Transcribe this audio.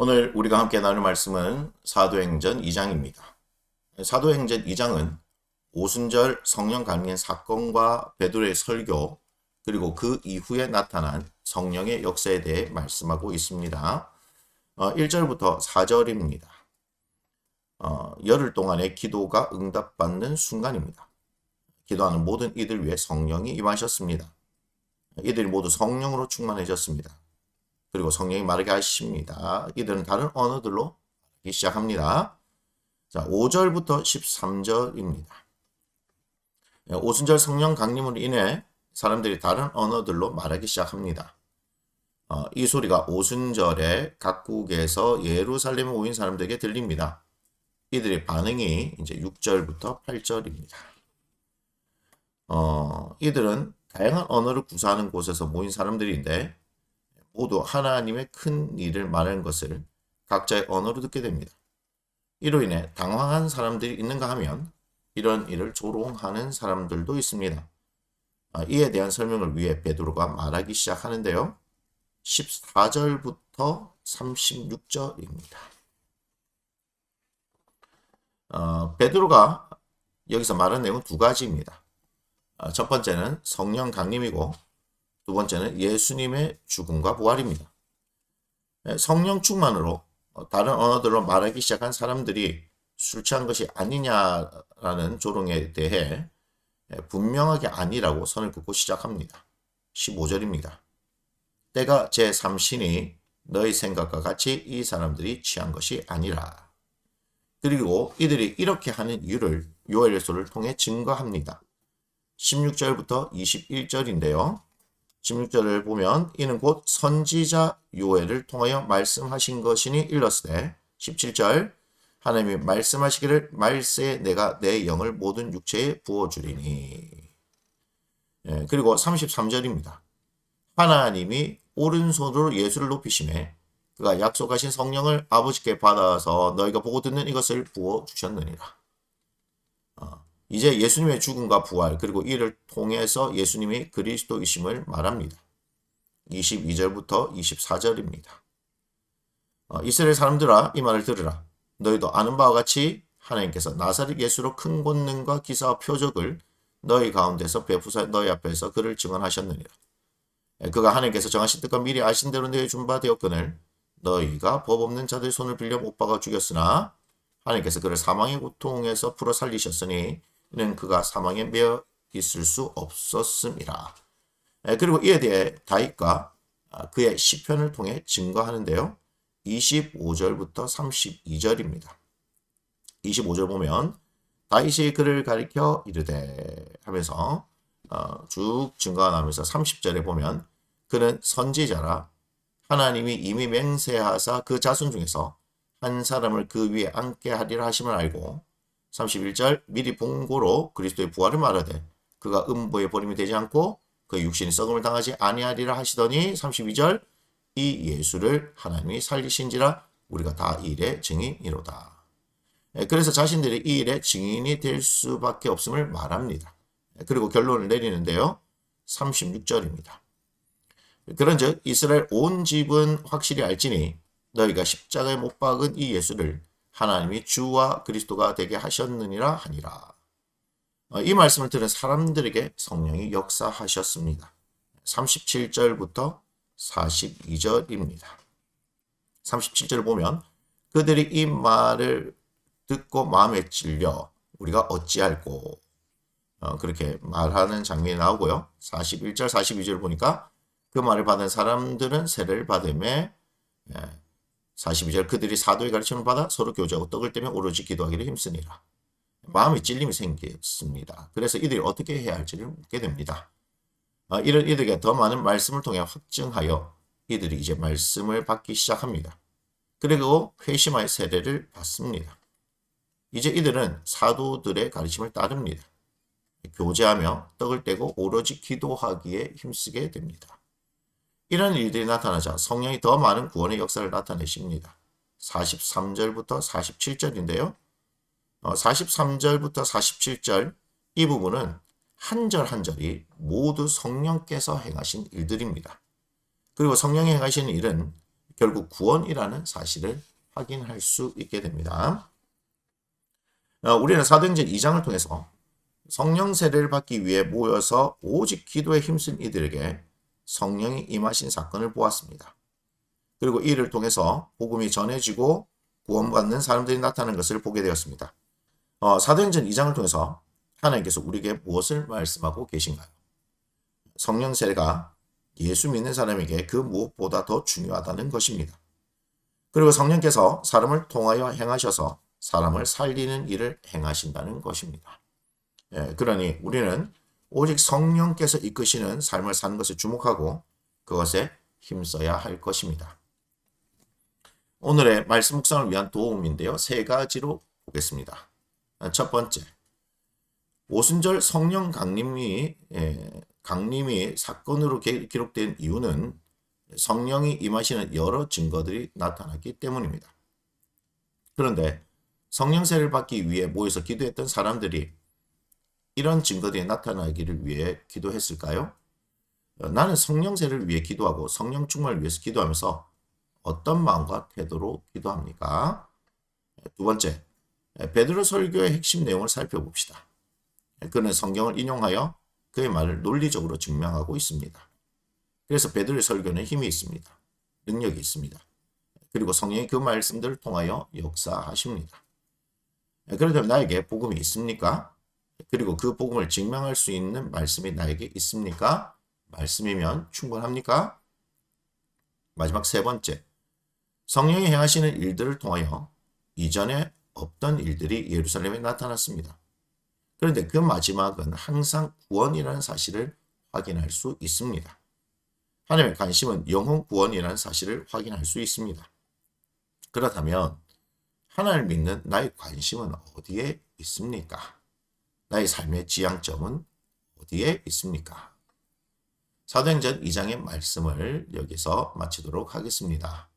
오늘 우리가 함께 나눌 말씀은 사도행전 2장입니다. 사도행전 2장은 오순절 성령 강림 사건과 베드로의 설교 그리고 그 이후에 나타난 성령의 역사에 대해 말씀하고 있습니다. 1절부터 어, 4절입니다. 어, 열흘 동안의 기도가 응답받는 순간입니다. 기도하는 모든 이들 위해 성령이 임하셨습니다. 이들이 모두 성령으로 충만해졌습니다. 그리고 성령이 말하게 하십니다. 이들은 다른 언어들로 말하기 시작합니다. 자, 5절부터 13절입니다. 예, 오순절 성령 강림으로 인해 사람들이 다른 언어들로 말하기 시작합니다. 어, 이 소리가 오순절에 각국에서 예루살렘에 오인 사람들에게 들립니다. 이들의 반응이 이제 6절부터 8절입니다. 어, 이들은 다양한 언어를 구사하는 곳에서 모인 사람들인데 모두 하나님의 큰 일을 말하는 것을 각자의 언어로 듣게 됩니다. 이로 인해 당황한 사람들이 있는가 하면 이런 일을 조롱하는 사람들도 있습니다. 아, 이에 대한 설명을 위해 베드로가 말하기 시작하는데요. 14절부터 36절입니다. 어, 베드로가 여기서 말한 내용은 두 가지입니다. 어, 첫 번째는 성령 강림이고 두 번째는 예수님의 죽음과 부활입니다. 예, 성령 충만으로 어, 다른 언어들로 말하기 시작한 사람들이 술 취한 것이 아니냐라는 조롱에 대해 예, 분명하게 아니라고 선을 긋고 시작합니다. 15절입니다. 때가 제3신이 너희 생각과 같이 이 사람들이 취한 것이 아니라. 그리고 이들이 이렇게 하는 이유를 요엘서를 통해 증거합니다. 16절부터 21절인데요. 16절을 보면 이는 곧 선지자 요엘을 통하여 말씀하신 것이니 일렀으되 17절 하나님이 말씀하시기를 말세에 내가 내 영을 모든 육체에 부어주리니 예, 그리고 33절입니다. 하나님이 오른손으로 예수를 높이심에 그가 약속하신 성령을 아버지께 받아서 너희가 보고 듣는 이것을 부어 주셨느니라. 어, 이제 예수님의 죽음과 부활 그리고 이를 통해서 예수님이 그리스도이심을 말합니다. 22절부터 24절입니다. 어, 이스라엘 사람들아 이 말을 들으라. 너희도 아는 바와 같이 하나님께서 나사렛 예수로 큰 권능과 기사와 표적을 너희 가운데서 베푸사 너희 앞에서 그를 증언하셨느니라. 예, 그가 하나님께서 정하신 뜻과 미리 아신 대로 너희 준바 되었거늘 너희가 법 없는 자들의 손을 빌려 못 박아 죽였으나 하나님께서 그를 사망의 고통에서 풀어 살리셨으니 는 그가 사망에 매어 있을 수 없었습니다. 예, 그리고 이에 대해 다윗과 아, 그의 시편을 통해 증거하는데요. 25절부터 32절입니다. 25절 보면 다윗이 그를 가리켜 이르되 하면서 어, 쭉 증거가 나면서 30절에 보면 그는 선지자라 하나님이 이미 맹세하사 그 자손 중에서 한 사람을 그 위에 앉게 하리라 하심을 알고 31절 미리 봉고로 그리스도의 부활을 말하되 그가 음보에 버림이 되지 않고 그 육신이 썩음을 당하지 아니하리라 하시더니 32절 이 예수를 하나님이 살리신지라 우리가 다 이 일의 증인이로다. 예, 그래서 자신들이 이 일의 증인이 될 수밖에 없음을 말합니다. 예, 그리고 결론을 내리는데요. 36절입니다. 그런즉 이스라엘 온 집은 확실히 알지니 너희가 십자가에 못 박은 이 예수를 하나님이 주와 그리스도가 되게 하셨느니라 하니라. 어, 이 말씀을 들은 사람들에게 성령이 역사하셨습니다. 37절부터 42절입니다. 37절을 보면 그들이 이 말을 듣고 마음에 찔려 우리가 어찌할꼬 어, 그렇게 말하는 장면이 나오고요. 41절, 42절 보니까 그 말을 받은 사람들은 세례를 받음에 예, 42절 그들이 사도의 가르침을 받아 서로 교제하고 떡을 떼며 오로지 기도하기를 힘쓰니라. 마음의 찔림이 생겼습니다. 그래서 이들이 어떻게 해야 할지를 묻게 됩니다. 어, 이런 이들에게 더 많은 말씀을 통해 확증하여 이들이 이제 말씀을 받기 시작합니다. 그리고 회심하여 세례를 받습니다. 이제 이들은 사도들의 가르침을 따릅니다. 교제하며 떡을 떼고 오로지 기도하기에 힘쓰게 됩니다. 이런 일들이 나타나자 성령이 더 많은 구원의 역사를 나타내십니다. 43절부터 47절인데요. 43절부터 어, 47절 이 부분은 한 절 한 절이 모두 성령께서 행하신 일들입니다. 그리고 성령이 행하시는 일은 결국 구원이라는 사실을 확인할 수 있게 됩니다. 어, 우리는 사도행전 2장을 통해서 성령 세례를 받기 위해 모여서 오직 기도에 힘쓴 이들에게 성령이 임하신 사건을 보았습니다. 그리고 이를 통해서 복음이 전해지고 구원받는 사람들이 나타나는 것을 보게 되었습니다. 어, 사도행전 2장을 통해서 하나님께서 우리에게 무엇을 말씀하고 계신가요? 성령 세례가 예수 믿는 사람에게 그 무엇보다 더 중요하다는 것입니다. 그리고 성령께서 사람을 통하여 행하셔서 사람을 살리는 일을 행하신다는 것입니다. 예, 그러니 우리는 오직 성령께서 이끄시는 삶을 사는 것에 주목하고 그것에 힘써야 할 것입니다. 오늘의 말씀 묵상을 위한 도움인데요. 세 가지로 보겠습니다. 첫 번째, 오순절 성령 강림이 예, 강림이 사건으로 기- 기록된 이유는 성령이 임하시는 여러 증거들이 나타났기 때문입니다. 그런데 성령 세를 받기 위해 모여서 기도했던 사람들이 이런 증거들이 나타나기를 위해 기도했을까요? 어, 나는 성령 세를 위해 기도하고 성령 충만을 위해서 기도하면서 어떤 마음과 태도로 기도합니까? 두 번째, 베드로 설교의 핵심 내용을 살펴봅시다. 그는 성경을 인용하여 그의 말을 논리적으로 증명하고 있습니다. 그래서 베드로의 설교는 힘이 있습니다. 능력이 있습니다. 그리고 성령이 그 말씀들을 통하여 역사하십니다. 그렇다면 나에게 복음이 있습니까? 그리고 그 복음을 증명할 수 있는 말씀이 나에게 있습니까? 말씀이면 충분합니까? 마지막 세 번째, 성령이 행하시는 일들을 통하여 이전에 없던 일들이 예루살렘에 나타났습니다. 그런데 그 마지막은 항상 구원이라는 사실을 확인할 수 있습니다. 하나님의 관심은 영혼 구원이라는 사실을 확인할 수 있습니다. 그렇다면 하나님을 믿는 나의 관심은 어디에 있습니까? 나의 삶의 지향점은 어디에 있습니까? 사도행전 2장의 말씀을 여기서 마치도록 하겠습니다.